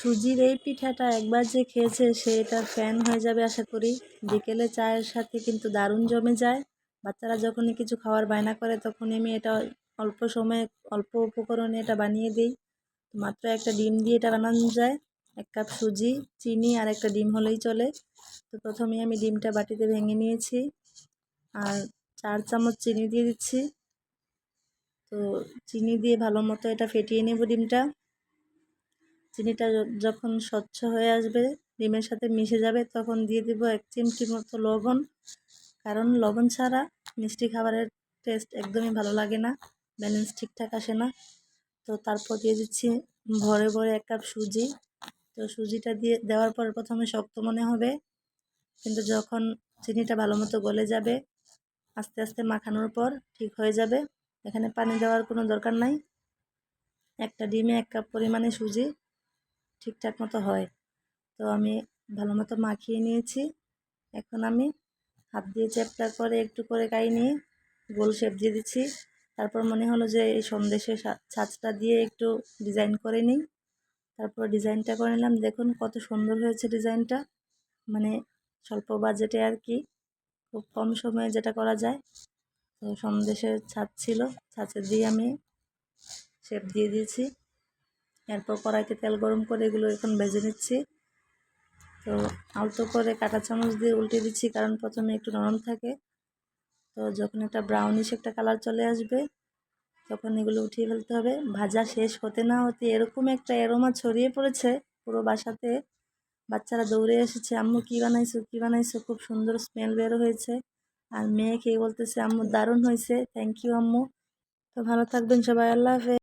সুজির এই পিঠাটা একবার যে খেয়েছে, সে এটার ফ্যান হয়ে যাবে আশা করি। বিকেলে চায়ের সাথে কিন্তু দারুণ জমে যায়। বাচ্চারা যখনই কিছু খাওয়ার বায়না করে, তখনই আমি এটা অল্প সময়ে, অল্প উপকরণে এটা বানিয়ে দিই। মাত্র একটা ডিম দিয়ে এটা বানানো যায়। এক কাপ সুজি, চিনি আর একটা ডিম হলেই চলে। তো প্রথমে আমি ডিমটা বাটিতে ভেঙে নিয়েছি আর চার চামচ চিনি দিয়ে দিচ্ছি। তো চিনি দিয়ে ভালো মতো এটা ফেটিয়ে নেব ডিমটা। চিনিটা যখন স্বচ্ছ হয়ে আসবে, ডিমের সাথে মিশে যাবে, তখন দিয়ে দিব এক চিমটি মতো লবণ। কারণ লবণ ছাড়া মিষ্টি খাবারের টেস্ট একদমই ভালো লাগে না ব্যালেন্স ঠিকঠাক আসে না। তো তারপর দিয়ে দিচ্ছি ভরে ভরে এক কাপ সুজি। তো সুজিটা দিয়ে, দেওয়ার পর প্রথমে শক্ত মনে হবে। কিন্তু যখন চিনিটা ভালো মতো গলে যাবে, আস্তে আস্তে মাখানোর পর ঠিক হয়ে যাবে। এখানে পানি দেওয়ার কোনো দরকার নাই। একটা ডিমে এক কাপ পরিমাণে সুজি। ঠিকঠাক মতো হয়। তো আমি ভালো মতো মাখিয়ে নিয়েছি। এখন আমি হাত দিয়ে চ্যাপটা করে একটু করে গাই নিয়ে গোল শেপ দিয়ে দিচ্ছি। তারপর মনে হলো যে এই সন্দেশের ছাঁচটা দিয়ে একটু ডিজাইন করে নিই। তারপর ডিজাইনটা করে নিলাম। দেখুন কত সুন্দর হয়েছে ডিজাইনটা। মানে স্বল্প বাজেটে আর কি। খুব কম সময়ে যেটা করা যায়। তো সন্দেশের ছাঁচ ছিল। ছাঁচের দিয়ে আমি শেপ দিয়ে দিয়েছি। এরপর কড়াইতে তেল গরম করে এগুলো এখন ভেজে নিচ্ছি। তো আলতো করে কাঁটা চামচ দিয়ে উল্টে দিচ্ছি, কারণ প্রথমে একটু নরম থাকে। তো যখন একটা ব্রাউনিশ একটা কালার চলে আসবে, তখন এগুলো উঠিয়ে ফেলতে হবে। ভাজা শেষ হতে না হতে এরকম একটা এরোমা ছড়িয়ে পড়েছে পুরো বাসাতে। বাচ্চারা দৌড়ে এসেছে, আম্মু, কী বানাইছো কী বানাইছো? খুব সুন্দর স্মেল বের হয়েছে। আর মেয়ে খেয়ে বলতেছে, আম্মু, দারুণ হয়েছে থ্যাংক ইউ আম্মু। তো ভালো থাকবেন সবাই, আল্লাহ হাফেজ।